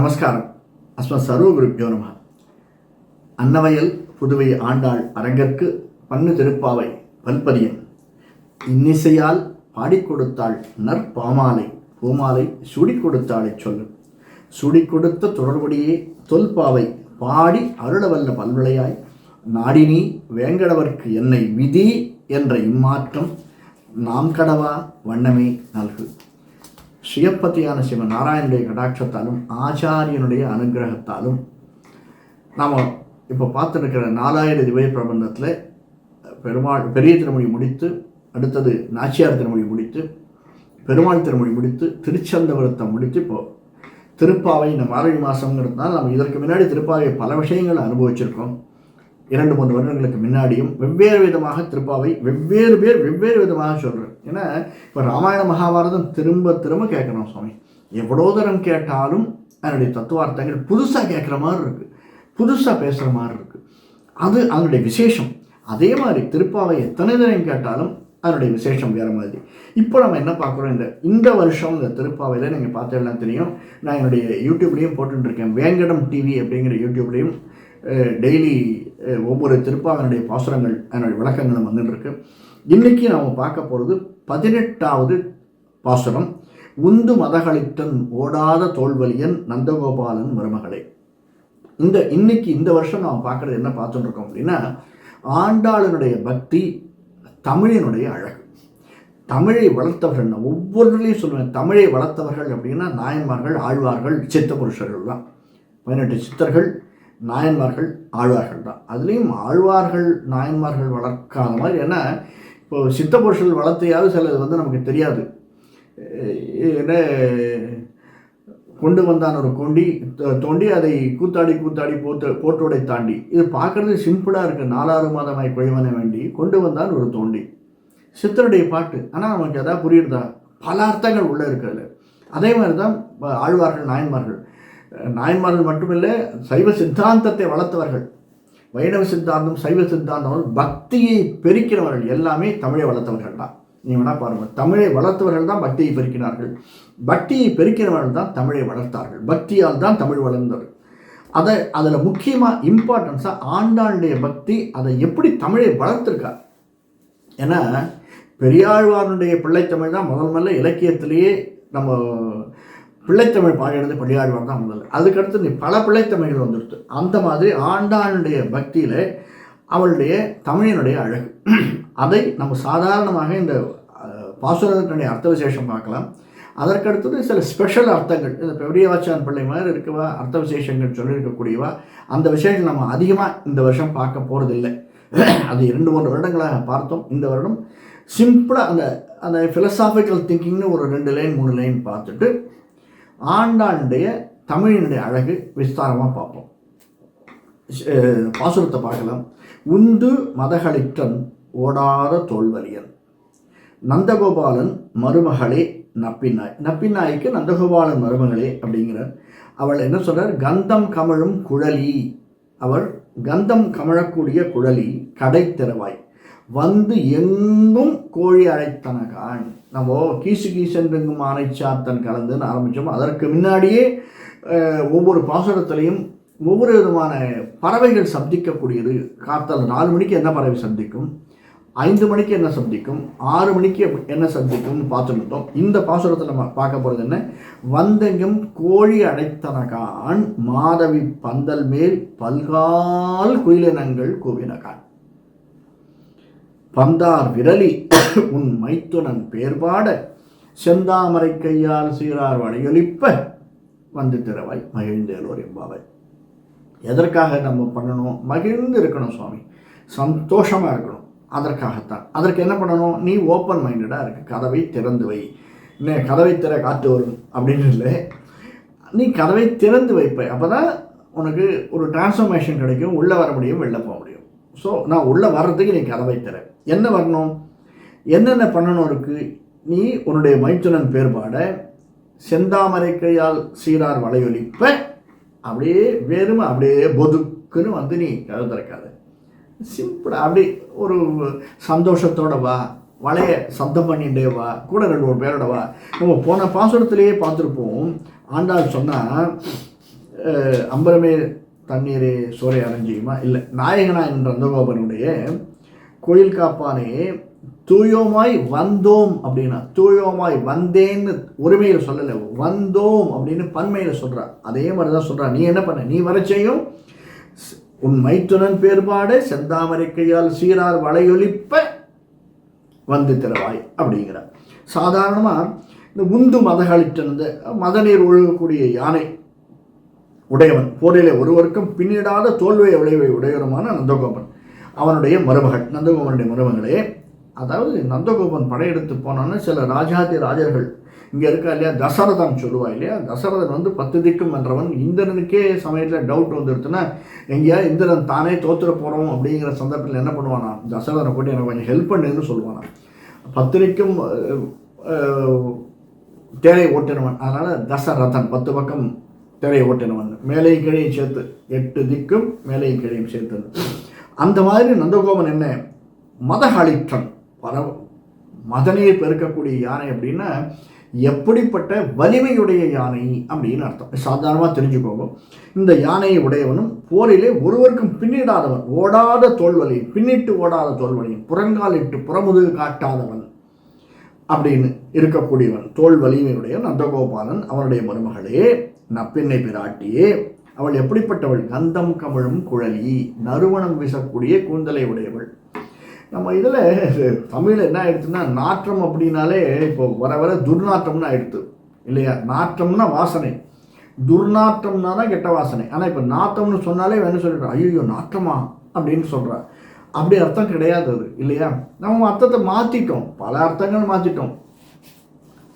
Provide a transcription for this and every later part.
நமஸ்காரம். அஸ்மத் சர்வகுருப்பியோ நம. அன்னவயல் புதுவை ஆண்டாள் அரங்கற்கு பண்ணு திருப்பாவை பல்பதியம் இன்னிசையால் பாடிக் கொடுத்தாள் நற்பாமாலை. பூமாலை சுடி கொடுத்தாளை சொல்லு. சுடி கொடுத்த தொடர்புடையே தொல்பாவை பாடி அருளவல்ல பல்விளையாய். நாடினி வேங்கடவர்க்கு என்னை விதி என்ற இம்மாற்றம். நாம் கடவா வண்ணமே நல்கு. சுயப்பதியான சிவ நாராயணனுடைய கடாட்சத்தாலும் ஆச்சாரியனுடைய அனுகிரகத்தாலும் நாம் இப்போ பார்த்துருக்கிற நாலாயிர திவ்ய பிரபந்தத்தில் பெருமாள் பெரிய திருமொழி முடித்து அடுத்தது நாச்சியார் திருமொழி முடித்து பெருமாள் திருமொழி முடித்து திருச்சந்தபுரத்தை முடித்து இப்போ திருப்பாவை இந்த மார்கழி மாதங்கிறதுனால நம்ம இதற்கு முன்னாடி திருப்பாவை பல விஷயங்களை அனுபவிச்சிருக்கோம். இரண்டு மூன்று வருடங்களுக்கு முன்னாடியும் வெவ்வேறு விதமாக திருப்பாவை வெவ்வேறு பேர் வெவ்வேறு விதமாக சொல்கிறேன் ஏன்னா இப்போ ராமாயண மகாபாரதம் திரும்ப திரும்ப கேட்கணும் சுவாமி. எவ்வளோ தரம் கேட்டாலும் அதனுடைய தத்துவார்த்தங்கள் புதுசாக கேட்குற மாதிரி இருக்குது புதுசாக பேசுகிற மாதிரி இருக்குது அது அதனுடைய விசேஷம். அதே மாதிரி திருப்பாவை எத்தனை தரம் கேட்டாலும் அதனுடைய விசேஷம் வேறு மாதிரி. இப்போ நம்ம என்ன பார்க்குறோம்? இந்த இந்த வருஷம் இந்த திருப்பாவையில் நீங்கள் பார்த்தீங்கன்னா தெரியும். நான் என்னுடைய யூடியூப்லேயும் போட்டுருக்கேன் வேங்கடம் டிவி அப்படிங்கிற யூடியூப்லேயும் டெய்லி ஒவ்வொரு திருப்பாவனுடைய பாசுரங்கள் அதனுடைய விளக்கங்களும் வந்துட்டுருக்கு. இன்றைக்கி நாம் பார்க்க போகிறது பதினெட்டாவது பாசுரம் உந்து மதகளித்தன் ஓடாத தோல்வலியன் நந்தகோபாலன் மருமகளே. இந்த இன்னைக்கு இந்த வருஷம் நாம் பார்க்குறது என்ன பார்த்துட்டு இருக்கோம் அப்படின்னா ஆண்டாளனுடைய பக்தி தமிழினுடைய அழகு. தமிழை வளர்த்தவர்கள் நான் ஒவ்வொருலையும் சொல்லுவேன் தமிழை வளர்த்தவர்கள் அப்படின்னா நாயன்மார்கள் ஆழ்வார்கள் சித்த புருஷர்கள் தான். பதினெட்டு சித்தர்கள் நாயன்மார்கள் ஆழ்வார்கள் தான். அதுலேயும் ஆழ்வார்கள் நாயன்மார்கள் வளர்க்காத மாதிரி ஏன்னா இப்போ சித்த புருஷர்கள் வளர்த்தையாவது சிலது வந்து நமக்கு தெரியாது. என்ன கொண்டு வந்தான் ஒரு கொண்டி தோண்டி அதை கூத்தாடி கூத்தாடி போட்டு போட்டோடை தாண்டி. இது பார்க்குறது சிம்பிளாக இருக்குது நாலாறு மாதமாய் குழைவன வேண்டி கொண்டு வந்தான் ஒரு தோண்டி. சித்தருடைய பாட்டு. ஆனால் நமக்கு எதாவது புரியுறதா? பல அர்த்தங்கள் உள்ளே இருக்கிறது அதே மாதிரி தான் ஆழ்வார்கள் நாயன்மார்கள். நாயன்மார்கள் மட்டுமில்லை சைவ சித்தாந்தத்தை வளர்த்தவர்கள். வைணவ சித்தாந்தம் சைவ சித்தாந்தம் பக்தியை பெருக்கிறவர்கள் எல்லாமே தமிழை வளர்த்தவர்கள் தான். நீ வேணா பாருங்கள் தமிழை வளர்த்தவர்கள் தான் பக்தியை பெருக்கினார்கள். பக்தியை பெருக்கிறவர்கள் தான் தமிழை வளர்த்தார்கள். பக்தியால் தான் தமிழ் வளர்ந்தது. அதை அதில் முக்கியமாக இம்பார்ட்டன்ஸாக ஆண்டாளுடைய பக்தி அதை எப்படி தமிழை வளர்த்துருக்கா ஏன்னா பெரியாழ்வாருடைய பிள்ளைத்தமிழ் தான் முதல் முதல்ல இலக்கியத்திலேயே நம்ம பிள்ளைத்தமிழ் பாடினது பெரியாழ்வார் தான் முதல்ல. அதுக்கடுத்து நீ பல பிள்ளைத்தமிழ்கள் வந்துடுது அந்த மாதிரி ஆண்டாளுடைய பக்தியில் அவளுடைய தமிழினுடைய அழகு. அதை நம்ம சாதாரணமாக இந்த பாசுரத்தினுடைய அர்த்த விசேஷம் பார்க்கலாம். அதற்கடுத்தது சில ஸ்பெஷல் அர்த்தங்கள். இந்த பெரியவாச்சான் பிள்ளை மாதிரி இருக்கவா அர்த்த விசேஷங்கள் சொல்லியிருக்கக்கூடியவா அந்த விஷயங்கள் நம்ம அதிகமாக இந்த வருஷம் பார்க்க போகிறதில்லை அது இரண்டு மூன்று வருடங்களாக பார்த்தோம். இந்த வருடம் சிம்பிளாக அந்த அந்த ஃபிலசாபிக்கல் திங்கிங்னு ஒரு ரெண்டு லைன் மூணு லைன் பார்த்துட்டு ஆண்டாளுடைய தமிழினுடைய அழகு விஸ்தாரமாக பார்ப்போம். பாசுரத்தை பார்க்கலாம். உந்து மதகளிற்றன் ஓடாத தோல்வலியன் நந்தகோபாலன் மருமகளே நப்பினாய். நப்பினாய்க்கு நந்தகோபாலன் மருமகளே அப்படிங்கிறார். அவள் என்ன சொல்கிறார் கந்தம் கமழும் குழலி. அவர் கந்தம் கமழக்கூடிய குழலி கடை திறவாய். வந்து எங்கும் கோழி அழைத்தனகான். நம்ம கீசு கீசென்றுங்கும் ஆனைச்சாத்தன் கலந்துன்னு ஆரம்பித்தோம் அதற்கு முன்னாடியே ஒவ்வொரு பாசுரத்துலேயும் ஒவ்வொரு விதமான பறவைகள் சப்திக்கக்கூடியது காத்தால் நாலு மணிக்கு என்ன பறவை சந்திக்கும்? ஐந்து மணிக்கு என்ன சந்திக்கும்? ஆறு மணிக்கு என்ன சந்திக்கும்னு பார்த்துருந்தோம் இந்த பாசுரத்தில் நம்ம பார்க்க போகிறது என்ன? வந்தெங்கும் கோழி அடைத்தனகான் மாதவி பந்தல் மேல் பல்கால் குயிலினங்கள் கோவினகான். பந்தார் விரலி உன் மைத்துனன் பேர்பாட செந்தாமரை கையால் சீரார் வடையொலிப்ப வந்து திறவாய். மகிழ்ந்தேலோர் என்பாவை எதற்காக நம்ம பண்ணணும்? மகிழ்ந்து இருக்கணும் சுவாமி. சந்தோஷமாக இருக்கணும். அதற்காகத்தான். அதற்கு என்ன பண்ணணும்? நீ ஓப்பன் மைண்டடாக இருக்கு. கதவை திறந்து வை. என்ன கதவை திற காற்று வரும். அப்படின்னு இல்லை. நீ கதவை திறந்து வைப்ப. அப்போ தான் உனக்கு ஒரு டிரான்ஸ்ஃபர்மேஷன் கிடைக்கும். உள்ளே வர முடியும் வெளில போக முடியும். ஸோ நான் உள்ளே வர்றதுக்கு நீ கதவை தரேன். என்ன வரணும்? என்னென்ன பண்ணணும் இருக்குது நீ உன்னுடைய மைத்துனன் பேர்பாட செந்தாமரை கையால் சீரார் வலையொலிப்ப அப்படியே வெறும் அப்படியே பொதுக்குன்னு வந்து நீ கதை திறக்காத. சிம்பிளாக அப்படி ஒரு சந்தோஷத்தோட வா வலைய சப்தம் பண்ணிகிட்டே வா கூட ரெண்டு மூணு பேரோட வா. நம்ம போன பாசுரத்திலேயே பார்த்துருப்போம். ஆண்டாள் சொன்னால் அம்பரமே தண்ணீரை சோலை அரைஞ்சியுமா இல்லை நாயகனா என்ற நந்தகோபனுடைய கோயில் காப்பானே தூயோமாய் வந்தோம் அப்படின்னா தூயோமாய் வந்தேன்னு உரிமையில் சொல்லலை வந்தோம் அப்படின்னு பன்மையில் சொல்கிறா அதே மாதிரி தான் சொல்கிறா நீ என்ன பண்ண? நீ வரச்சையும் உன் மைத்துனன் பேர்பாடு செந்தாமரிக்கையால் சீரார் வளையொலிப்ப வந்து திறவாய் அப்படிங்கிறார். சாதாரணமாக இந்த உந்து மதகளிட்டிருந்த மதநீர் ஒழுகக்கூடிய யானை உடையவன். போரிலே ஒருவருக்கும் பின்னிடாத தோல்வியை விளைவை உடையவருமான நந்தகோபன். அவனுடைய மருமகள் நந்தகோபனுடைய மருமகளே அதாவது நந்தகோபன் படையெடுத்து போனோன்னு சில ராஜாதி ராஜர்கள் இங்கே இருக்கா இல்லையா? தசரதன் சொல்லுவா இல்லையா? தசரதன் வந்து பத்து திக்கும் என்றவன் இந்திரனுக்கே சமயத்தில் டவுட் வந்துருச்சுன்னா எங்கேயா இந்திரன் தானே தோத்துற போகிறோம் அப்படிங்கிற சந்தர்ப்பத்தில் என்ன பண்ணுவானா? தசரதனை போட்டு எனக்கு கொஞ்சம் ஹெல்ப் பண்ணுன்னு சொல்லுவானா. பத்திரிக்கும் தேரை ஓட்டினவன். அதனால் தசரதன் பத்து பக்கம் திரையை ஓட்டினவன் மேலே கீழையும் சேர்த்து எட்டு திக்கும் மேலே கீழையும் சேர்த்தது அந்த மாதிரி நந்தகோபன் என்ன? மதகளிற்றன் பர மதனையை பெருக்கக்கூடிய யானை அப்படின்னா எப்படிப்பட்ட வலிமையுடைய யானை அப்படின்னு அர்த்தம். சாதாரணமாக தெரிஞ்சுக்கோங்க. இந்த யானையை உடையவனும் போரிலே ஒருவருக்கும் பின்னிடாதவன் ஓடாத தோல்வலியும் பின்னிட்டு ஓடாத தோல்வலியும் புறங்காலிட்டு புறமுதுகு காட்டாதவன் அப்படின்னு இருக்கக்கூடியவன் தோல் வலிமையுடைய நந்தகோபாலன் அவனுடைய மருமகளே. நப்பின்னை பிராட்டியே அவள் எப்படிப்பட்டவள்? கந்தம் கமழும் குழலி நறுமணம் வீசக்கூடிய கூந்தலை உடையவள். நம்ம இதில் தமிழில் என்ன ஆயிடுச்சுன்னா நாற்றம் அப்படின்னாலே இப்போ வர வர துர்நாற்றம்னு ஆயிடுத்து இல்லையா? நாற்றம்னா வாசனை. துர்நாற்றம்னா தான் கெட்ட வாசனை. ஆனால் இப்போ நாற்றம்னு சொன்னாலே வேணும் சொல்லிடுறோம் ஐயோ நாற்றமா? அப்படின்னு சொல்கிறா அப்படி அர்த்தம் கிடையாது அது இல்லையா? நம்ம அர்த்தத்தை மாற்றிட்டோம் பல அர்த்தங்கள் மாற்றிட்டோம்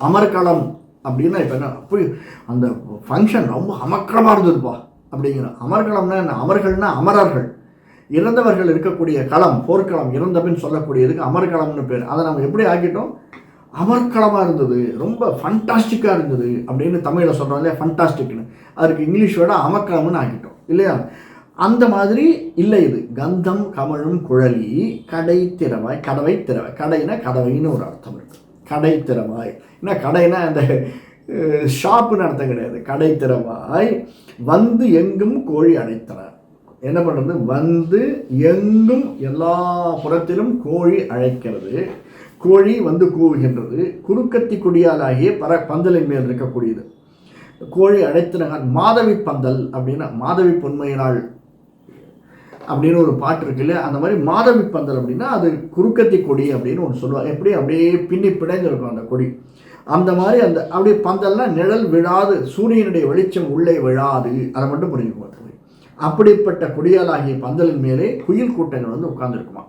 அமர்க்களம் அப்படின்னா இப்போ என்ன? போய் அந்த ஃபங்க்ஷன் ரொம்ப அமக்கரமாக இருந்ததுப்பா. அப்படிங்கிற அமர்களம்னா என்ன? அமர்கள்னா அமரர்கள். இறந்தவர்கள் இருக்கக்கூடிய களம் போர்க்களம் இறந்தபின் சொல்லக்கூடியதுக்கு அமர்களம்னு பேர். அதை நம்ம எப்படி ஆக்கிட்டோம்? அமர்க்களமாக இருந்தது. ரொம்ப ஃபண்டாஸ்டிக்காக இருந்தது அப்படின்னு தமிழில் சொல்கிறோம் இல்லையா? ஃபண்டாஸ்டிக்னு அதுக்கு இங்கிலீஷ் விட அமர்க்களம்னு ஆக்கிட்டோம். இல்லையா? அந்த மாதிரி இல்லை இது. கந்தம் கமழும் குழலி கடை திறவாய் கடவை திறவாய். கடைனா கதவைன்னு ஒரு அர்த்தம் இருக்குது கடை திறவாய். என்ன கடைனா அந்த ஷாப்பு நடத்த கிடையாது. கடை திறவாய் வந்து எங்கும் கோழி அழைத்தனர். என்ன பண்ணுறது வந்து எங்கும் எல்லா புறத்திலும் கோழி அழைக்கிறது. கோழி வந்து கூவுகின்றது. குறுக்கத்தி குடியாலாகிய பர பந்தலின் மேல் இருக்கக்கூடியது கோழி அழைத்தினகான் மாதவி பந்தல் அப்படின்னா மாதவி பொன்மையினால் அப்படின்னு ஒரு பாட்டு இருக்குல்ல அந்த மாதிரி மாதவி பந்தல் அப்படின்னா அது குறுக்கத்தி கொடி அப்படின்னு ஒன்று சொல்லுவாங்க. எப்படி? அப்படியே பின்னி பிணைஞ்சிருக்கும் அந்த கொடி. அந்த மாதிரி அந்த அப்படியே பந்தல்லாம் நிழல் விழாது சூரியனுடைய வெளிச்சம் உள்ளே விழாது. அதை மட்டும் புரிஞ்சுக்கோங்க அப்படிப்பட்ட கொடியாலாகிய பந்தலின் மேலே குயில் கூட்டங்கள் வந்து உட்கார்ந்துருக்குமா?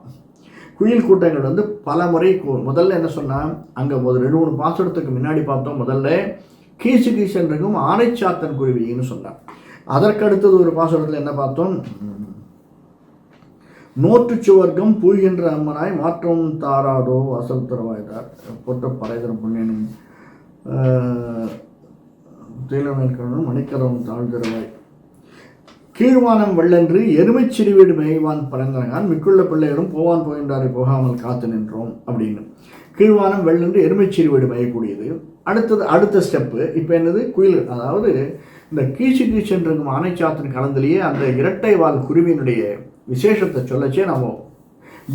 குயில் கூட்டங்கள் வந்து பல முறை கூ- முதல்ல என்ன சொன்னால் அங்கே முதல் ரெண்டு மூணு பாசனத்துக்கு முன்னாடி பார்த்தோம் முதல்ல. கீசு கீசன்றக்கும் ஆனைச்சாத்தன் குருவின்னு சொன்னார் அதற்கடுத்தது ஒரு பாசுரத்தில் என்ன பார்த்தோம்? நோற்று சுவர்க்கம் பூகின்ற அம்மனாய் மாற்றம் தாராதோ அசல் தருவாய்தார் பொட்ட பறைதரம் புண்ணியனும் தீலமேற்கனும் மணிக்கரம் தாழ்திருவாய் கீழ்வானம் வெள்ளன்று எருமைச் சிறுவீடு மேய்வான் பரந்தனகான் மிக்குள்ள பிள்ளைகளும் போவான் போகின்றாரை போகாமல் காத்து நின்றோம் அப்படின்னு. கீழ்வானம் வெள்ளன்று எருமைச் சிறுவீடு மேயக்கூடியது. அடுத்தது அடுத்த ஸ்டெப்பு இப்போ என்னது? குயில் அதாவது இந்த கீச்சு கீச்சுன்றிருக்கும் ஆனைச்சாத்தின் கலந்திலேயே அந்த இரட்டை வால் குருவியினுடைய விசேஷத்தை சொல்லச்சே நம்ம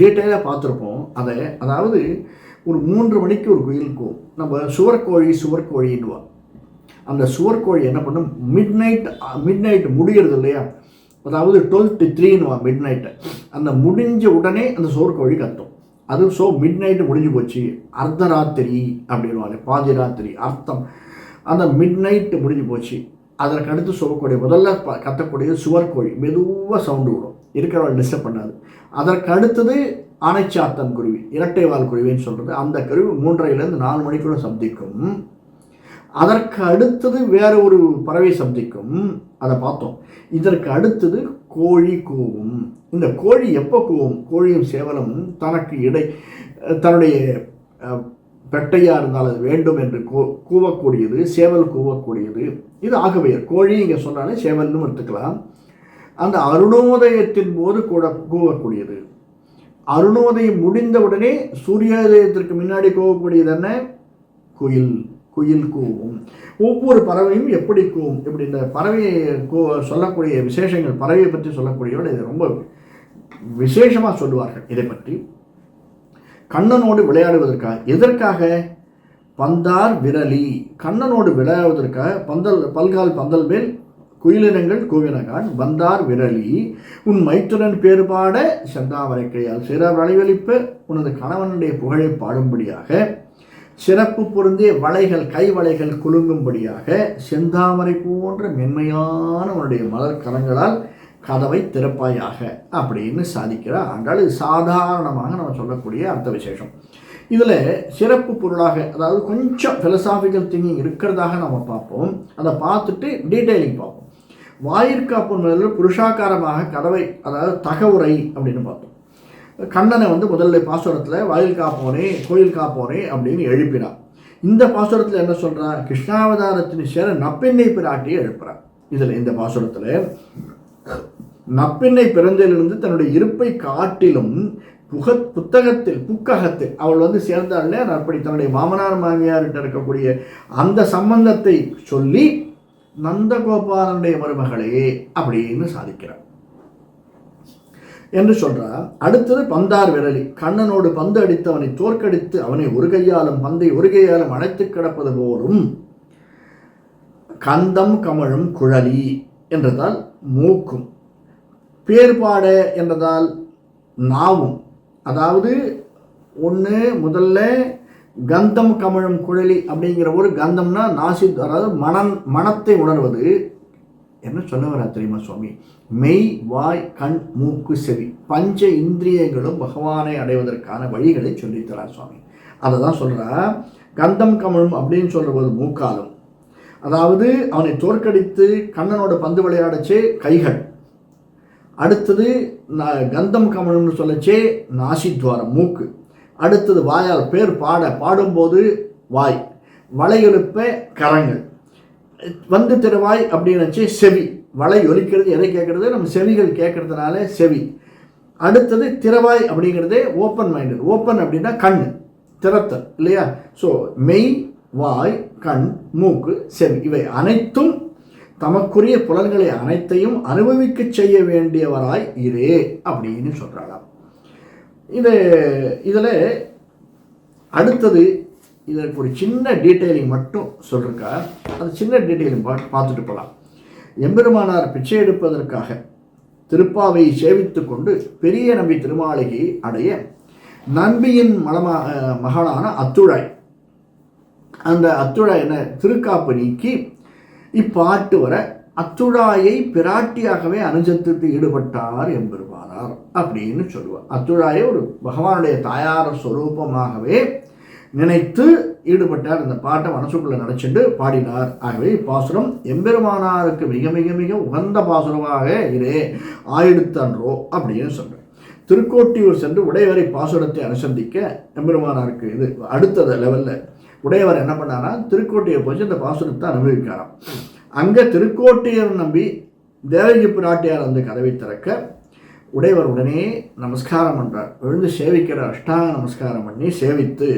டீட்டெயிலாக பார்த்துருப்போம். அதை அதாவது ஒரு மூன்று மணிக்கு ஒரு குயில் கூவும் நம்ம சுவர்கோழி சுவர்கோழின்னுவா அந்த சுவர்கோழி என்ன பண்ணும்? மிட் நைட் மிட் நைட் முடிகிறது இல்லையா? அதாவது டுவெல் டு த்ரீன்னுவா மிட் நைட்டு அந்த முடிஞ்ச உடனே அந்த சுவர்கோழி கத்தும். அது ஸோ மிட் நைட்டு முடிஞ்சு போச்சு. அர்த்தராத்திரி அப்படின்வாங்க பாதி ராத்திரி அர்த்தம். அந்த மிட் நைட்டு முடிஞ்சு போச்சு. அதற்கு அடுத்து சுவர்கோழி முதல்ல ப கத்தக்கூடிய சுவர்கோழி மெதுவாக சவுண்டு விடும் இருக்கிறவள் டிஸ்டர்ப் பண்ணாது. அதற்கு அடுத்தது ஆனைச்சாத்தன் குருவி இரட்டை வால் குருவின்னு சொல்கிறது அந்த குருவி மூன்றரைலேருந்து நாலு மணிக்குள்ள சப்திக்கும். அதற்கு அடுத்தது வேறு ஒரு பறவை சப்திக்கும். அதை பார்த்தோம். இதற்கு அடுத்தது கோழி கூவும். இந்த கோழி எப்போ கூவும்? கோழியும் சேவலும் தனக்கு இடை தன்னுடைய பெட்டையாக இருந்தால் அது வேண்டும் என்று கூ கூவக்கூடியது சேவல் கூவக்கூடியது. இது ஆகவேயர் கோழி இங்கே சொன்னாலே சேவல்னு எடுத்துக்கலாம். அந்த அருணோதயத்தின் போது கூட கூவக்கூடியது. அருணோதயம் முடிந்தவுடனே சூரியோதயத்திற்கு முன்னாடி கூவக்கூடியது என்ன குயில் குயில் கூவும். ஒவ்வொரு பறவையும் எப்படி கூவும்? இப்படி இந்த பறவையை கூ சொல்லக்கூடிய விசேஷங்கள் பறவையை பற்றி சொல்லக்கூடியவர்கள் இது ரொம்ப விசேஷமாக சொல்லுவார்கள் இதை பற்றி. கண்ணனோடு விளையாடுவதற்காக எதற்காக? பந்தார் விரலி. கண்ணனோடு விளையாடுவதற்காக பந்தல் பல்கால் பந்தல் மேல் குயிலினங்கள் கூவினகான் வந்தார் விரலி உன் மைத்துரன் பேறுபாட செந்தாமரை கையால் சிறர் வளைவலிப்பு உனது கணவனுடைய புகழை பாடும்படியாக சிறப்பு பொருந்திய வளைகள் கை வளைகள் குலுங்கும்படியாக செந்தாமரை போன்ற மென்மையான உன்னுடைய மலர் கரங்களால் கதவை திறப்பாயாக அப்படின்னு சாதிக்கிறார் ஆண்டால் இது சாதாரணமாக நம்ம சொல்லக்கூடிய அர்த்த விசேஷம். இதில் சிறப்பு பொருளாக அதாவது கொஞ்சம் ஃபிலசாபிக்கல் திங்கிங் இருக்கிறதாக நம்ம பார்ப்போம். அதை பார்த்துட்டு டீட்டெயிலிங் பார்ப்போம். வாயிற்காப்பு முதல்ல புருஷாக்காரமாக கதவை அதாவது தகவுரை அப்படின்னு பார்த்தோம். கண்ணனை வந்து முதல்ல பாசுரத்தில் வாயில் காப்போனே கோயில் காப்போனே அப்படின்னு எழுப்பினார். இந்த பாசுரத்தில் என்ன சொல்கிறார் கிருஷ்ணாவதாரத்தின் சேர நப்பெண்ணை பிராட்டியை எழுப்புறார் இதில் இந்த பாசுரத்தில் நப்பெண்ணை பிறந்திலிருந்து தன்னுடைய இருப்பை காட்டிலும் புக புத்தகத்தில் புக்ககத்தில் அவள் வந்து சேர்ந்தாள் அப்படி தன்னுடைய மாமனார் மாமியார்கிட்ட இருக்கக்கூடிய அந்த சம்பந்தத்தை சொல்லி நந்தகோபாலனுடைய மருமகளே அப்படின்னு சாதிக்கிறார் என்று சொல்றார் அடுத்தது பந்தார் விரலி. கண்ணனோடு பந்து அடித்து அவனை தோற்கடித்து அவனை ஒரு கையாலும் பந்தை ஒரு கையாலும் அணைத்து கிடப்பது போலும் கந்தம் கமழும் குழலி என்றதால் மூக்கும். பேர்பாட என்றதால் நாவும். அதாவது ஒன்று முதல்ல கந்தம் கமழும் குழலி அப்படிங்கிற ஒரு கந்தம்னா நாசி அதாவது மனம் மனத்தை உணர்வது. என்ன சொல்ல வரா தெரியுமா சுவாமி? மெய் வாய் கண் மூக்கு செவி பஞ்ச இந்திரியங்களும் பகவானை அடைவதற்கான வழிகளை சொல்லித்தரார் சுவாமி. அதை தான் சொல்கிறா கந்தம் கமழும் அப்படின்னு சொல்கிறபோது மூக்காலும். அதாவது அவனை தோற்கடித்து கண்ணனோட பந்து விளையாடச்சே கைகள். அடுத்தது கந்தம் கமலம்னு சொல்லச்சே நாசித்வாரம் மூக்கு. அடுத்தது வாயால் பேர் பாட பாடும்போது வாய் வளையெழுப்ப கரங்கள். வந்து திருவாய் அப்படின்னு செவி வலை ஒலிக்கிறது எதை கேட்குறது? நம்ம செவிகள் கேட்கறதுனால செவி. அடுத்தது திறவாய் அப்படிங்கிறதே ஓப்பன் மைண்டட் ஓப்பன் அப்படின்னா கண் திறத்தல் இல்லையா? ஸோ மெய் வாய் கண் மூக்கு செவி இவை அனைத்தும் தமக்குரிய புலன்களை அனைத்தையும் அனுபவிக்க செய்ய வேண்டியவராய் இதே அப்படின்னு சொல்கிறாளாம் இது இதில் அடுத்தது இதற்கு ஒரு சின்ன டீட்டெயிலிங் மட்டும் சொல்லிருக்கா அந்த சின்ன டீட்டெயிலிங் பா பார்த்துட்டு போகலாம் எம்பெருமானார் பிச்சை எடுப்பதற்காக திருப்பாவை சேவித்து கொண்டு பெரிய நம்பி திருமாளிகை அடைய நம்பியின் மலமா மகளான அத்துழாய் அந்த அத்துழாய் என்ன திருக்காப்பு நீக்கி இப்பாட்டு வர அத்துழாயை பிராட்டியாகவே அனுஜத்திற்கு ஈடுபட்டார் தாயார் அப்படின்னு சொல்லுவார். அத்துழாயை ஒரு பகவானுடைய தாயார் ஸ்வரூபமாகவே நினைத்து ஈடுபட்டார். இந்த பாட்டை மனசுக்குள்ளே நினச்சிட்டு பாடினார். ஆகவே பாசுரம் எம்பெருமானாருக்கு மிக மிக மிக உகந்த பாசுரமாக இதே ஆயிடுத்தன்றோ அப்படின்னு சொல்கிறேன் திருக்கோட்டியூர் சென்று உடையவரை பாசுரத்தை அனுசந்திக்க எம்பெருமானாருக்கு இது அடுத்த லெவலில் உடையவர் என்ன பண்ணாரா திருக்கோட்டையை போச்சு இந்த பாசுரத்தை அனுபவிக்காராம் அங்கே திருக்கோட்டையர் நம்பி தேவகி பிராட்டியார் அந்த கதவை திறக்க உடையவர் உடனே நமஸ்காரம் பண்ணுறார் விழுந்து சேவிக்கிற அஷ்டாங்க நமஸ்காரம் பண்ணி சேவித்து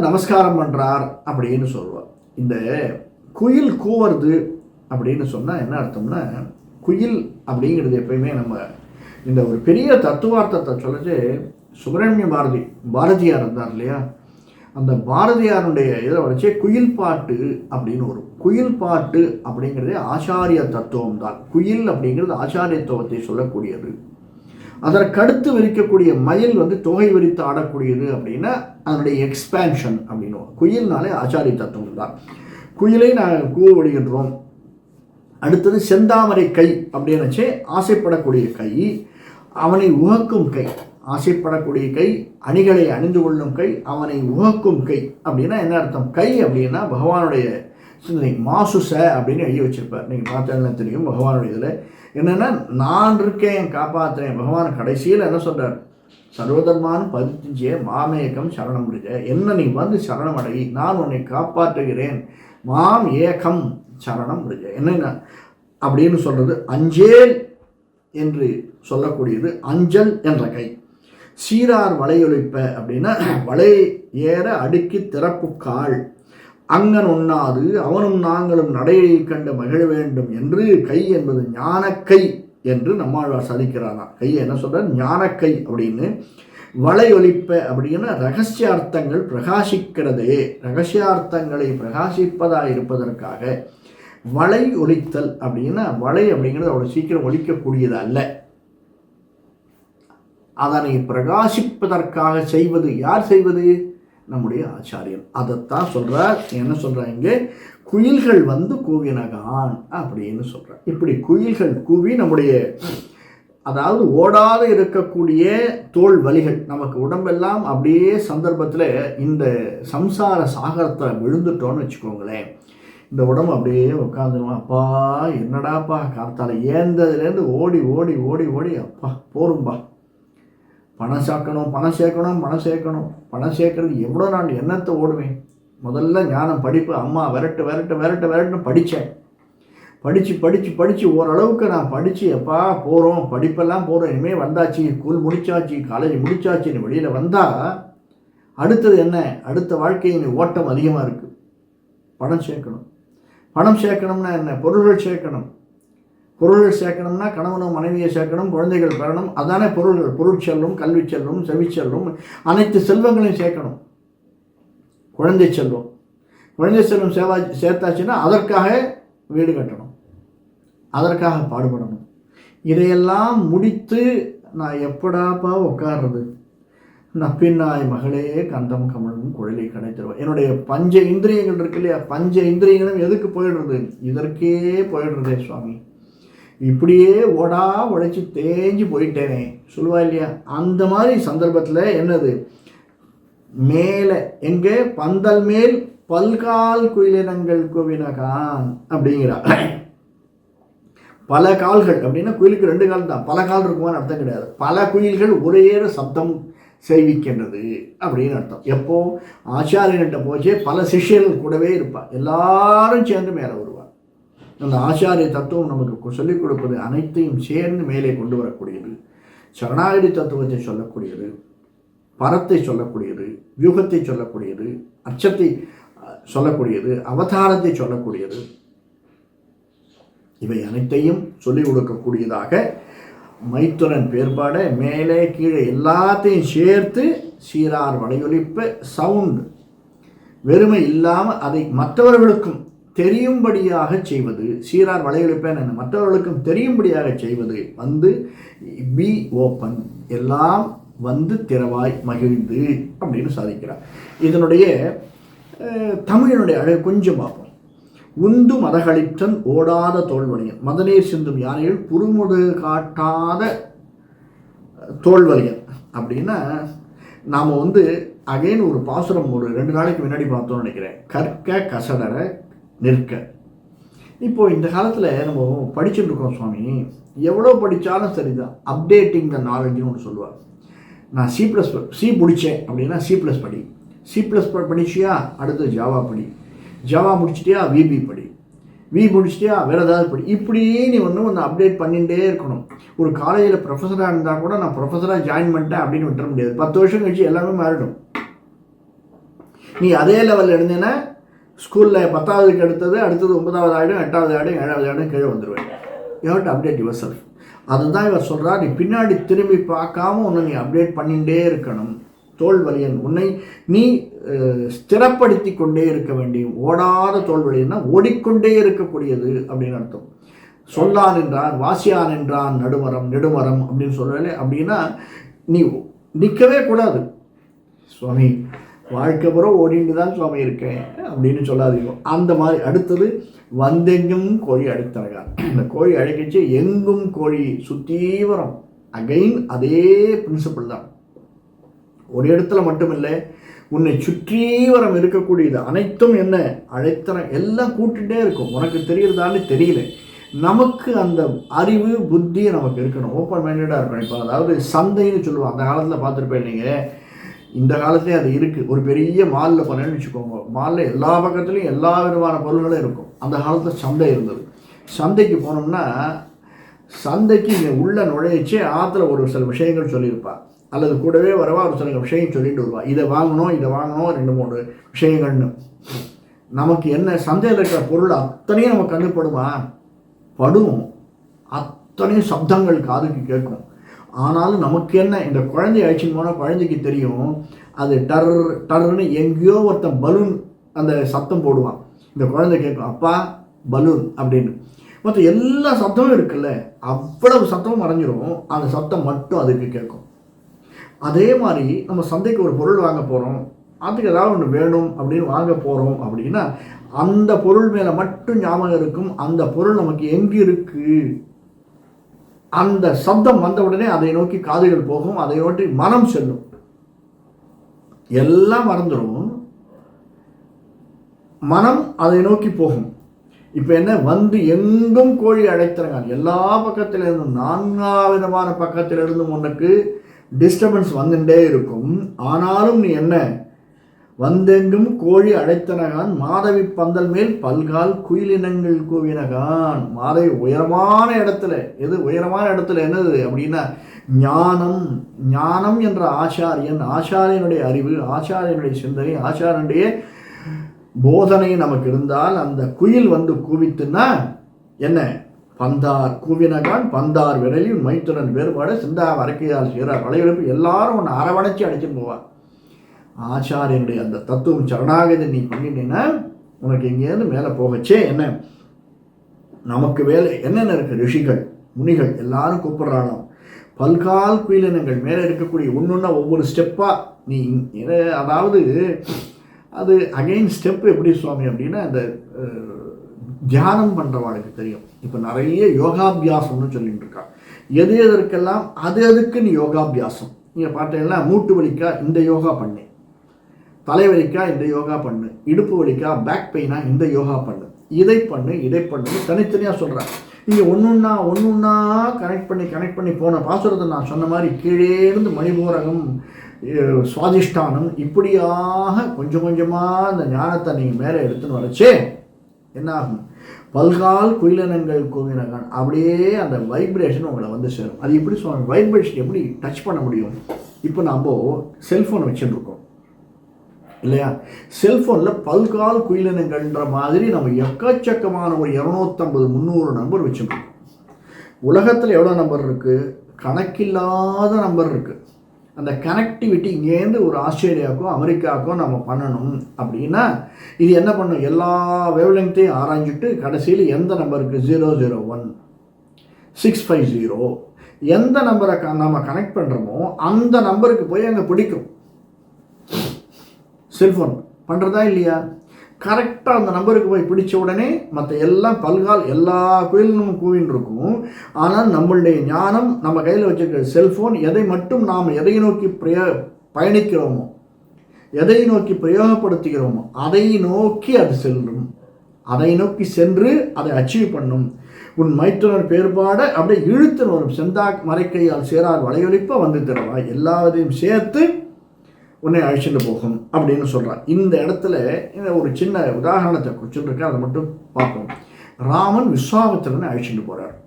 நமஸ்காரம் பண்ணுறார் அப்படின்னு சொல்லுவார் இந்த குயில் கூவருது அப்படின்னு சொன்னால் என்ன அர்த்தம்னா குயில் அப்படிங்கிறது எப்பயுமே நம்ம இந்த ஒரு பெரிய தத்துவார்த்தத்தை சொல்லச்சு சுப்பிரமணிய பாரதி பாரதியார் இருந்தார் இல்லையா? அந்த பாரதியாருடைய இதை வச்சு குயில் பாட்டு அப்படின்னு வரும். குயில் பாட்டு அப்படிங்கிறது ஆச்சாரிய தத்துவம் தான் குயில் அப்படிங்கிறது ஆச்சாரியத்துவத்தை சொல்லக்கூடியது. அதற்கடுத்து விரிக்கக்கூடிய மயில் வந்து தொகை விரித்து ஆடக்கூடியது அப்படின்னா அதனுடைய எக்ஸ்பேன்ஷன் அப்படின்னு குயில்னாலே ஆச்சாரிய தத்துவம் தான் குயிலை நான் கூவடிகின்றோம் அடுத்தது செந்தாமரை கை அப்படின்னு ஆசைப்படக்கூடிய கை அவனை உகக்கும் கை. ஆசைப்படக்கூடிய கை அணிகளை அணிந்து கொள்ளும் கை அவனை உகக்கும் கை அப்படின்னா என்ன அர்த்தம்? கை அப்படின்னா பகவானுடைய சிந்தனை மாசுச அப்படின்னு எழுதி வச்சிருப்பார். நீங்கள் பார்த்தா தெரியும் பகவானுடைய இதில். என்னென்னா நான் இருக்கேன் காப்பாற்றுறேன் பகவான் கடைசியில் என்ன சொல்கிறார் சர்வதர்மான பதித்திஞ்சிய மாமேகம் சரணம் முடிஞ்ச என்ன நீ வந்து சரணம் அடை நான் உன்னை காப்பாற்றுகிறேன். மாம் ஏகம் சரணம் முடிஞ்ச என்னென்ன அப்படின்னு சொல்கிறது அஞ்சேல் என்று சொல்லக்கூடியது அஞ்சல் என்ற கை. சீரார் வலையொழிப்ப அப்படின்னா வலை ஏற அடுக்கி திறப்பு கால். அங்கன் உண்ணாது அவனும் நாங்களும் நடையை கண்டு மகிழ வேண்டும் என்று கை என்பது ஞானக்கை என்று நம்மாழ்வார் சாதிக்கிறாராம். கையை என்ன சொல்ற ஞானக்கை அப்படின்னு வளையொலிப்ப அப்படின்னா ரகசியார்த்தங்கள் பிரகாசிக்கிறதே. ரகசியார்த்தங்களை பிரகாசிப்பதாக இருப்பதற்காக வளை ஒலித்தல் அப்படின்னா வளை அப்படிங்கிறது அவ்வளோ சீக்கிரம் ஒழிக்கக்கூடியது அல்ல. அதனை பிரகாசிப்பதற்காக செய்வது யார் செய்வது? நம்முடைய ஆச்சாரியன் அதைத்தான் சொல்கிறார் என்ன சொல்கிறாங்க இங்கே? குயில்கள் வந்து கூவினகான் அப்படின்னு சொல்கிறார் இப்படி குயில்கள் கூவி நம்முடைய அதாவது ஓடாது இருக்கக்கூடிய தோல் வலிகள் நமக்கு உடம்பெல்லாம் அப்படியே சந்தர்ப்பத்தில் இந்த சம்சார சாகரத்தை விழுந்துட்டோன்னு வச்சுக்கோங்களேன். இந்த உடம்பு அப்படியே உட்காந்துருவோம் அப்பா என்னடாப்பா காத்தால ஏந்ததுலேருந்து ஓடி ஓடி ஓடி ஓடி அப்பா போரும்பா. பணம் சேர்க்கணும் பணம் சேர்க்கணும் பணம் சேர்க்கணும். பணம் சேர்க்கறது எவ்வளோ நான் எண்ணத்தை ஓடுவேன். முதல்ல ஞானம் படிப்பு அம்மா விரட்டு விரட்டு விரட்டு விரட்டுன்னு படித்தேன். படித்து படித்து படித்து ஓரளவுக்கு நான் படித்து எப்பா போகிறோம் படிப்பெல்லாம் போகிறோம் இனிமேல் வந்தாச்சு ஸ்கூல் முடித்தாச்சு காலேஜ் முடித்தாச்சுன்னு வெளியில் வந்தால் அடுத்தது என்ன? அடுத்த வாழ்க்கையின் ஓட்டம் அதிகமாக இருக்குது பணம் சேர்க்கணும். பணம் சேர்க்கணும்னா என்ன? பொருள்கள் சேர்க்கணும். பொருள்கள் சேர்க்கணும்னா கணவனும் மனைவியை சேர்க்கணும் குழந்தைகள் பெறணும். அதானே பொருள்கள். பொருட்செல்லும் கல்வி செல்வம் செவி செல்வம் அனைத்து செல்வங்களையும் சேர்க்கணும். குழந்தை செல்வம். குழந்தை செல்வம் சேவா சேர்த்தாச்சுன்னா அதற்காக வீடு கட்டணும். அதற்காக பாடுபடணும். இதையெல்லாம் முடித்து நான் எப்படாப்பா உட்கார்றது? நப்பின்னாய் மகளே கந்தம் கமலும் குழலி கிடைத்திருவேன் என்னுடைய பஞ்ச இந்திரியங்கள் இருக்கு இல்லையா? பஞ்ச இந்திரியங்களும் எதுக்கு போயிடுறது? இதற்கே போயிடுறதே சுவாமி. இப்படியே ஓடா உழைச்சி தேஞ்சு போயிட்டேனே. சொல்லுவா இல்லையா? அந்த மாதிரி சந்தர்ப்பத்தில் என்னது? மேலே எங்கே? பந்தல் மேல் பல்கால் குயிலினங்கள் கோவினகான் அப்படிங்கிறா. பல கால்கள் அப்படின்னா குயிலுக்கு ரெண்டு கால் தான். பல கால் இருக்குமான்னு அர்த்தம் கிடையாது. பல குயில்கள் ஒரே சப்தம் செய்விக்கின்றது அப்படின்னு அர்த்தம். எப்போ? ஆச்சாரியன்கிட்ட போச்சே பல சிஷ்யர்கள் கூடவே இருப்பாள் எல்லாரும் சேர்ந்து மேலே வரும் அந்த ஆச்சாரிய தத்துவம் நமக்கு சொல்லிக் கொடுப்பது அனைத்தையும் சேர்ந்து மேலே கொண்டு வரக்கூடியது. சரணாகதி தத்துவத்தை சொல்லக்கூடியது பரத்தை சொல்லக்கூடியது வியூகத்தை சொல்லக்கூடியது அச்சத்தை சொல்லக்கூடியது அவதாரத்தை சொல்லக்கூடியது. இவை அனைத்தையும் சொல்லிக் கொடுக்கக்கூடியதாக மைத்துரன் பேர்பாட மேலே கீழே எல்லாத்தையும் சேர்த்து சீரார் வடையொலிப்ப சவுண்டு வெறுமை இல்லாமல் அதை மற்றவர்களுக்கும் தெரியும்படியாக செய்வது சீரார் வளையொலிப்பேன் என்ன மற்றவர்களுக்கும் தெரியும்படியாக செய்வது வந்து பி ஓப்பன் எல்லாம் வந்து திறவாய் மகிழ்ந்து அப்படின்னு சாதிக்கிறார். இதனுடைய தமிழினுடைய அழகு கொஞ்சம் பார்ப்போம். உந்து மதகளிற்றன் ஓடாத தோல்வலியன். மதநீர் சிந்தும் யானைகள் புறுமுது காட்டாத தோல்வலியன். அப்படின்னா நாம் வந்து அகைன் ஒரு பாசுரம் ஒரு ரெண்டு நாளைக்கு முன்னாடி பார்த்தோம்னு நினைக்கிறேன். கற்க கசடர நிற்க. இப்போது இந்த காலத்தில் நம்ம படிச்சுட்டு இருக்கோம் சுவாமி. எவ்வளோ படித்தாலும் சரிதான். அப்டேட்டிங் த நாலேஜ்னு ஒன்று சொல்லுவார் நான் சி ப்ளஸ் சி முடித்தேன் அப்படின்னா சி ப்ளஸ் படி. சி ப்ளஸ் படிச்சியா? அடுத்து ஜாவா படி. ஜாவா முடிச்சிட்டியா? விபி படி. வி முடிச்சிட்டியா? வேறு ஏதாவது படி. இப்படியே நீ ஒன்று ஒன்று அப்டேட் பண்ணிகிட்டே இருக்கணும். ஒரு காலேஜில் ப்ரொஃபஸராக இருந்தால் கூட நான் ப்ரொஃபஸராக ஜாயின் பண்ணிட்டேன் அப்படின்னு விட்டுற முடியாது. பத்து வருஷம் கழிச்சு எல்லாமே மாறிடும். நீ அதே லெவலில் இருந்தேன்னா ஸ்கூலில் பத்தாவதுக்கு அடுத்தது அடுத்தது ஒன்பதாவது ஆகிடும் எட்டாவது ஆகிடும் ஏழாவது ஆகிடும் கீழே வந்துடுவேன் you to update yourself அதுதான் இவர் சொல்கிறார் நீ பின்னாடி திரும்பி பார்க்காம ஒன்று நீ அப்டேட் பண்ணிகிட்டே இருக்கணும். தோல்வலியன் உன்னை நீ ஸ்திரப்படுத்தி கொண்டே இருக்க வேண்டியும் ஓடாத தோல்வலியன்னா ஓடிக்கொண்டே இருக்கக்கூடியது அப்படின்னு அர்த்தம். சொல்லான் என்றான் வாசியான் என்றான் நடுமரம் நெடுமரம் அப்படின்னு சொல்லலே அப்படின்னா நீ நிற்கவே கூடாது. சுவாமி வாழ்க்கை புறம் ஓடிட்டு தான் சுவாமி இருக்கேன் அப்படின்னு சொல்லாதீங்க. அந்த மாதிரி அடுத்தது வந்தெங்கும் கோழி அடுத்தழகா இந்த கோழி அழைக்கிச்சு எங்கும் கோழி சுத்தீவரம். அகைன் அதே பிரின்சிபிள் தான். ஒரு இடத்துல மட்டுமில்லை உன்னை சுற்றீவரம் இருக்கக்கூடியது அனைத்தும் என்ன? அழைத்தன எல்லாம் கூட்டுகிட்டே இருக்கும். உனக்கு தெரியுறதான்னு தெரியல. நமக்கு அந்த அறிவு புத்தி நமக்கு இருக்கணும். ஓப்பன் மைண்டடாக இருக்கணும். இப்போ அதாவது சந்தைன்னு சொல்லுவோம். அந்த காலத்தில் பார்த்துருப்பேன் நீங்கள் இந்த காலத்துலேயே அது இருக்குது ஒரு பெரிய மாலில் போனேன்னு வச்சுக்கோங்க. மாலில் எல்லா பக்கத்துலேயும் எல்லா விதமான பொருள்களும் இருக்கும். அந்த காலத்தில் சந்தை இருந்தது. சந்தைக்கு போனோம்னா சந்தைக்கு இங்கே உள்ளே நுழையிச்சு ஆற்றுல ஒரு சில விஷயங்கள் சொல்லியிருப்பாள் அல்லது கூடவே வரவா ஒரு சில விஷயம் சொல்லிட்டு வருவா. இதை வாங்கணும் இதை வாங்கணும் ரெண்டு மூணு விஷயங்கள்னு. நமக்கு என்ன சந்தையில் இருக்கிற பொருள் அத்தனையும் நம்ம கண்டுபடுமா? படும் அத்தனையும் சப்தங்கள் காதுக்கு கேட்கும். ஆனாலும் நமக்கு என்ன? இந்த குழந்தைய அழிச்சின்னு போனால் குழந்தைக்கு தெரியும். அது டர் டர்னு எங்கேயோ ஒருத்தன் பலூன் அந்த சத்தம் போடுவான். இந்த குழந்தை கேட்கும் அப்பா பலூன் அப்படின்னு. மற்ற எல்லா சத்தமும் இருக்குல்ல? அவ்வளவு சத்தமும் மறைஞ்சிரும். அந்த சத்தம் மட்டும் அதுக்கு கேட்கும். அதே மாதிரி நம்ம சந்தைக்கு ஒரு பொருள் வாங்க போகிறோம் அதுக்கு ஏதாவது ஒன்று வேணும் அப்படின்னு வாங்க போகிறோம் அப்படின்னா அந்த பொருள் மேலே மட்டும் ஞாபகம் இருக்கும். அந்த பொருள் நமக்கு எங்கே இருக்குது அந்த சப்தம் வந்த உடனே அதை நோக்கி காதுகள் போகும் அதை நோக்கி மனம் செல்லும். எல்லாம் மறந்துடும் மனம் அதை நோக்கி போகும். இப்போ என்ன? வந்து எங்கும் கோழி அழைத்திருக்காங்க எல்லா பக்கத்திலிருந்தும் நான்கா விதமான பக்கத்திலிருந்தும் உனக்கு டிஸ்டர்பன்ஸ் வந்துட்டே இருக்கும். ஆனாலும் நீ என்ன? வந்தெங்கும் கோழி அழைத்தனகான் மாதவி பந்தல் மேல் பல்கால் குயிலினங்கள் கூவினகான். மாதவி உயரமான இடத்துல எது உயரமான இடத்துல என்னது அப்படின்னா ஞானம் ஞானம் என்ற ஆச்சாரியன் ஆச்சாரியனுடைய அறிவு ஆச்சாரியனுடைய சிந்தனை ஆச்சாரியனுடைய போதனை நமக்கு இருந்தால் அந்த குயில் வந்து கூவித்துன்னா என்ன? பந்தார் கூவினகான் பந்தார் விரலில் மைத்துடன் வேறுபாடு சிந்தா வரக்கையால் சீரார் வளைவெடுப்பு எல்லாரும் ஒன்று அரவணைச்சு அடிச்சுன்னு போவார். ஆச்சாரியனுடைய அந்த தத்துவம் சரணாகதி நீ பண்ணிட்டீங்கன்னா உனக்கு எங்கேருந்து மேலே போகச்சே என்ன? நமக்கு வேலை என்னென்ன இருக்குது ரிஷிகள் முனிகள் எல்லாரும் கூப்பிட்றானோ பல்கால் குயிலினங்கள் மேலே இருக்கக்கூடிய ஒன்றுன்னா ஒவ்வொரு ஸ்டெப்பாக நீ அதாவது அது அகைன் ஸ்டெப் எப்படி சுவாமி அப்படின்னா அந்த தியானம் பண்ணுறவாளுக்கு தெரியும். இப்போ நிறைய யோகாபியாசம்னு சொல்லிட்டு இருக்கா. எது எதற்கெல்லாம் அது அதுக்கு நீ யோகாபியாசம் நீங்கள் பார்த்தீங்கன்னா மூட்டு வலிக்கா இந்த யோகா பண்ணேன் தலைவலிக்கா இந்த யோகா பண்ணு. இடுப்பு வலிக்கா பேக் பெயினா இந்த யோகா பண்ணு. இதை பண்ணு இதை பண்ணு தனித்தனியாக சொல்கிறாங்க இங்கே ஒன்றுன்னா ஒன்றுன்னா கனெக்ட் பண்ணி கனெக்ட் பண்ணி போன பாசுரத்தை நான் சொன்ன மாதிரி கீழே இருந்து மணிபூரகம் சுவாதிஷ்டானம் இப்படியாக கொஞ்சம் கொஞ்சமாக அந்த ஞானத்தை நீங்கள் மேலே எடுத்துன்னு வரச்சே என்னாகும்? பல்கால் குயிலனங்கள் கோவினகான் அப்படியே அந்த வைப்ரேஷன் உங்களை வந்து சேரும். அது எப்படி சொல்லுவாங்க வைப்ரேஷன் எப்படி டச் பண்ண முடியும்? இப்போ நம்ம செல்ஃபோன் வச்சுருக்கோம் இல்லையா? செல்ஃபோனில் பல்கால் குயிலினங்கள்ன்ற மாதிரி நம்ம எக்கச்சக்கமான ஒரு இரநூத்தம்பது முந்நூறு நம்பர் வச்சுருக்கோம். உலகத்தில் எவ்வளோ நம்பர் இருக்குது கணக்கில்லாத நம்பர் இருக்குது அந்த கனெக்டிவிட்டி இங்கேருந்து ஒரு ஆஸ்திரேலியாவுக்கோ அமெரிக்காவுக்கோ நம்ம பண்ணணும் அப்படின்னா இது என்ன பண்ணும்? எல்லா வேவ்லெங்த்தையும் ஆராய்ஞ்சிட்டு கடைசியில் எந்த நம்பருக்கு? Zero zero one six five zero எந்த நம்பரை க நம்ம கனெக்ட் பண்ணுறோமோ அந்த நம்பருக்கு போய் அங்கே பிடிக்கும். செல்ஃபோன் பண்ணுறதா இல்லையா? கரெக்டாக அந்த நம்பருக்கு போய் பிடிச்ச உடனே மற்ற எல்லாம் பல்கால் எல்லா கோயிலும் கூவின்னு இருக்கும். ஆனால் நம்மளுடைய ஞானம் நம்ம கையில் வச்சிருக்கிற செல்ஃபோன் எதை மட்டும் நாம் எதை நோக்கி பிரய பயணிக்கிறோமோ எதை நோக்கி பிரயோகப்படுத்துகிறோமோ அதை நோக்கி அது செல்லும். அதை நோக்கி சென்று அதை அச்சீவ் பண்ணும். உன் மைத்துனர் பேர்பாட அப்படியே இழுத்து வரும். செந்தா மறைக்கையால் சேரார் வளையொலிப்ப வந்து தருவாய். எல்லாத்தையும் சேர்த்து உன்னை அழைச்சிட்டு போகும் அப்படின்னு சொல்கிறான் இந்த இடத்துல இந்த ஒரு சின்ன உதாரணத்தை குறிச்சுட்டுருக்கேன் அதை மட்டும் பார்ப்போம். ராமன் விஸ்வாமித்திரனை அழைச்சிட்டு போகிறார்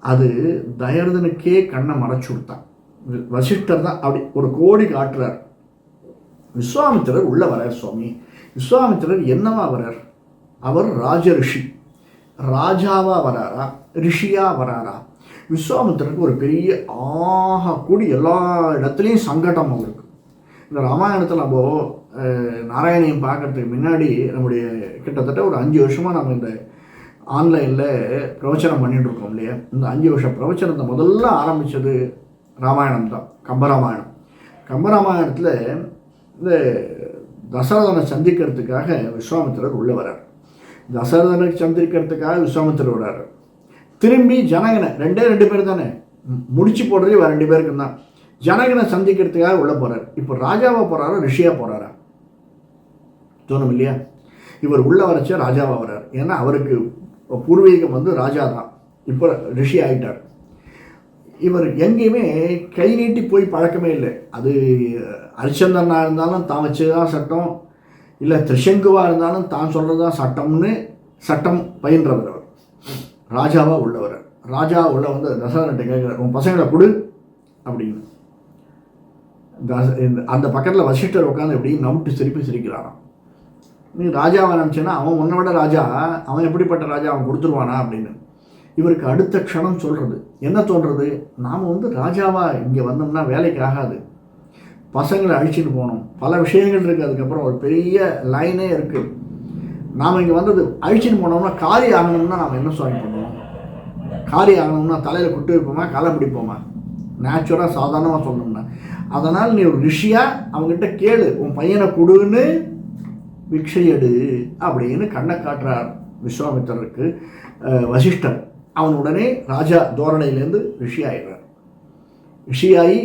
அது தயர்தனுக்கே கண்ணை மறைச்சு கொடுத்தான். வசிஷ்டர் தான் அப்படி ஒரு கோடி காட்டுறார். விஸ்வாமித்திரர் உள்ள வரார் சுவாமி. விஸ்வாமித்திரர் என்னவா வரார்? அவர் ராஜ ரிஷி. ராஜாவா வராரா? ரிஷியா வராரா? விஸ்வாமித்திரனுக்கு ஒரு பெரிய ஆக கூடி எல்லா இடத்துலையும் சங்கடம் அவருக்கு இந்த ராமாயணத்தில் நம்ம நாராயணையும் நாராயணியம் பார்க்கறதுக்கு முன்னாடி நம்முடைய கிட்டத்தட்ட ஒரு அஞ்சு வருஷமாக நம்ம இந்த ஆன்லைனில் பிரவச்சனம் பண்ணிட்டு இருக்கோம் இல்லையா? இந்த அஞ்சு வருஷம் பிரவச்சனத்தை முதல்ல ஆரம்பித்தது ராமாயணம் தான் கம்பராமாயணம். கம்பராமாயணத்தில் இந்த தசரதனை சந்திக்கிறதுக்காக விஸ்வாமித்திரர் உள்ளே வரார் தசரதனை சந்திக்கிறதுக்காக விஸ்வாமித்திரர் வராரு திரும்பி ஜனகனை ரெண்டே ரெண்டு பேர் தானே? முடிச்சு போடுறது வேறு ரெண்டு பேருக்கு தான். ஜனகனை சந்திக்கிறதுக்காக உள்ள போறார். இப்போ ராஜாவா போறாரா ரிஷியா போறாரா? தோணும் இல்லையா? இவர் உள்ள வரைச்சா ராஜாவா வரார் ஏன்னா அவருக்கு பூர்வீகம் வந்து ராஜா தான். இப்போ ரிஷி ஆகிட்டார் இவர் எங்கேயுமே கை நீட்டி போய் பழக்கமே இல்லை. அது ஹரிச்சந்திரனா இருந்தாலும் தான் வச்சதுதான் சட்டம். இல்லை திரிசங்குவா இருந்தாலும் தான் சொல்கிறது தான் சட்டம்னு சட்டம் பயின்றவர் ராஜாவாக உள்ளவர். ராஜா உள்ள வந்து தசரன்ட்ட கேட்குறார் உன் பசங்களை கொடு அப்படின்னு. தச இந்த அந்த பக்கத்தில் வசிஷ்டர் உட்காந்து எப்படி நம்பிட்டு சிரிப்பு சிரிக்கிறாராம். நீ ராஜாவை நினச்சேன்னா அவன் உன்னை விட ராஜா அவன் எப்படிப்பட்ட ராஜா அவன் கொடுத்துருவானா? அப்படின்னு. இவருக்கு அடுத்த க்ஷணம் சொல்கிறது என்ன தோன்றது? நாம் வந்து ராஜாவாக இங்கே வந்தோம்னா வேலைக்கு ஆகாது. பசங்களை அழிச்சிட்டு போகணும். பல விஷயங்கள் இருக்குது அதுக்கப்புறம் ஒரு பெரிய லைனே இருக்குது நாம் இங்கே வந்தது அழிச்சிட்டு போனோம்னா காரி ஆகணும்னா நாம் என்ன சுவாமி பண்ணுவோம் காரி ஆகணும்னா தலையில் குட்டு வைப்போமா களை பிடிப்போமா நேச்சுரலாக சாதாரணமாக சொன்னோம்னா அதனால் நீ ஒரு ரிஷியாக அவங்ககிட்ட கேளு உன் பையனை கொடுன்னு பிக்ஷை எடு அப்படின்னு கண்ணை காட்டுறார் விஸ்வாமித்திரருக்கு வசிஷ்டர் அவன் உடனே ராஜா தோரணையிலேருந்து ரிஷி ஆயிடுறார். ரிஷியாகி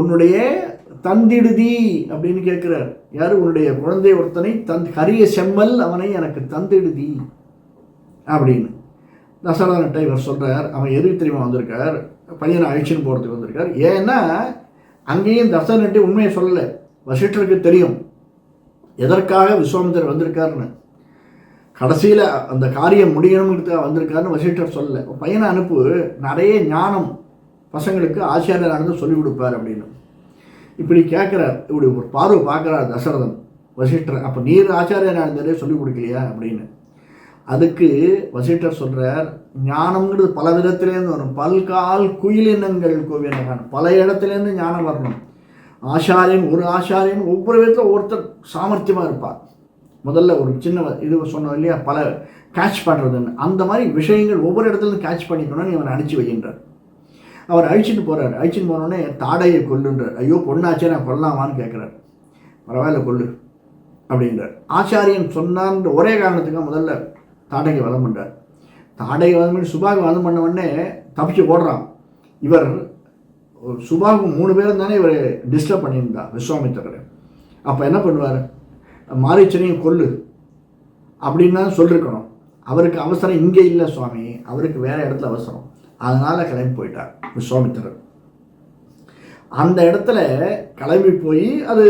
உன்னுடைய தந்திடுதி அப்படின்னு கேட்குறார். யார்? உன்னுடைய குழந்தை ஒருத்தனை தந் கரிய செம்மல் அவனை எனக்கு தந்திடுதி அப்படின்னு. தசரதன்ட்ட இவர் சொல்கிறார் அவன் எதுக்கு தெரியுமா வந்திருக்கார்? பையனை அழிச்சின்னு போகிறதுக்கு வந்திருக்கார். ஏன்னா அங்கேயும் தசரன்ட்டு உண்மையை சொல்லலை. வசிஷ்டருக்கு தெரியும். எதற்காக விஸ்வாமித்தர் வந்திருக்காருன்னு. கடைசியில் அந்த காரியம் முடியணுங்கிறதுக்காக வந்திருக்காருன்னு வசிஷ்டர் சொல்லலை. பையனை அனுப்பு நிறைய ஞானம் பசங்களுக்கு ஆச்சாரியர் சொல்லி சொல்லிக் கொடுப்பார் அப்படின்னு. இப்படி கேட்குறார். இப்படி ஒரு பார்வை பார்க்குறார் தசரதன் வசிஷ்டர் அப்போ நீர் ஆச்சாரியர் நடந்ததே சொல்லிக் கொடுக்கலையா அப்படின்னு. அதுக்கு வசிட்டர் சொல்கிறார் ஞானம்ங்கிறது பல விதத்திலேருந்து வரும். பல்கால் குயிலினங்கள் கோவினகான் பல இடத்துலேருந்து ஞானம் வரணும். ஆச்சாரியன் ஒரு ஆச்சாரியன் ஒவ்வொரு விதத்தில் ஒருத்தர் சாமர்த்தியமாக இருப்பார். முதல்ல ஒரு சின்ன இது சொன்னோம் இல்லையா? பல கேட்ச் பண்ணுறதுன்னு அந்த மாதிரி விஷயங்கள் ஒவ்வொரு இடத்துலையும் கேட்ச் பண்ணிக்கணும்னு இவனை அனுப்பிச்சு வைக்கின்றார். அவர் அழிச்சிட்டு போகிறார் அழிச்சிட்டு போனோடனே தாடையை கொல்லுன்றார். ஐயோ பொண்ணாச்சே நான் கொல்லாமான்னு கேட்குறார் பரவாயில்ல கொல்லு அப்படின்றார். ஆச்சாரியன் சொன்னான்ற ஒரே காரணத்துக்கு முதல்ல தாடகை வதம் பண்ணுறார் தாடகை வதம் பண்ணி சுபாக வதம் பண்ண உடனே தப்பிச்சு ஓடுறான். இவர் ஒரு சுபாகு மூணு பேரும் தானே இவர் டிஸ்டர்ப் பண்ணியிருந்தா விஸ்வாமித்திரர் அப்போ என்ன பண்ணுவார்? மாரீச்சனையும் கொல்லு அப்படின்னு தான் சொல்லியிருக்கணும் அவருக்கு அவசரம் இங்கே இல்லை சுவாமி. அவருக்கு வேற இடத்துல அவசரம். அதனால் கிளம்பி போயிட்டார் விஸ்வாமித்திரர் அந்த இடத்துல கிளம்பி போய் அது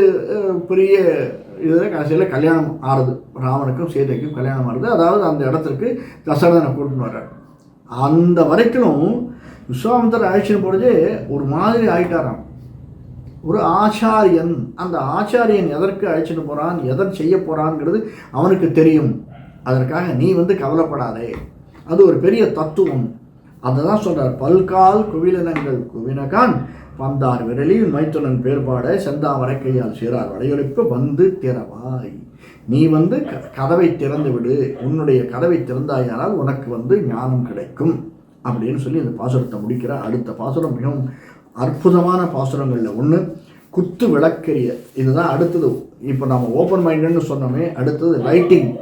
பெரிய இதில் கடைசியில் கல்யாணம் ஆறுது. ராமனுக்கும் சீதைக்கும் கல்யாணம் ஆறுது. அதாவது அந்த இடத்துக்கு தசரதனை கூட்டின்னு வர்றார். அந்த வரைக்கும் விஸ்வாமித்திரர் அழைச்சின்னு போகிறதே ஒரு மாதிரி ஆயிட்டாராம். ஒரு ஆச்சாரியன் அந்த ஆச்சாரியன் எதற்கு அழைச்சிட்டு போகிறான் எதன் செய்ய போகிறான்ங்கிறது அவனுக்கு தெரியும். அதற்காக நீ வந்து கவலைப்படாதே. அது ஒரு பெரிய தத்துவம். அதை தான் சொல்கிறார் பல்கால் குவிலனங்கள் குவினகான் வந்தார் விரலில் மைத்துனன் பேர்பாட செந்தாமரை கையால் சீரார் வடையொழிப்பு வந்து திறவாய். நீ வந்து க- கதவை திறந்து விடு உன்னுடைய கதவை திறந்தாயானால் உனக்கு வந்து ஞானம் கிடைக்கும். அப்படின்னு சொல்லி அந்த பாசுரத்தை முடிக்கிறார் அடுத்த பாசுரம். மிகவும் அற்புதமான பாசுரங்களில் ஒன்று குத்து விளக்கரிய. இதுதான் அடுத்தது. இப்போ நம்ம ஓப்பன் மைண்டட்னு சொன்னோமே அடுத்தது லைட்டிங்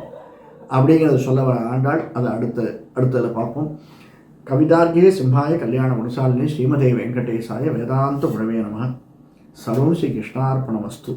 அப்படிங்கிறத சொல்ல வர ஆண்டாள். அதை அடுத்த அடுத்ததில் பார்ப்போம். కవితార్గే సింహాయ కళ్యాణ గుణశాలిని శ్రీమదే వెంకటేశాయ వేదాంత గుణవే నమ. సర్వం శ్రీకృష్ణార్పణమస్తు.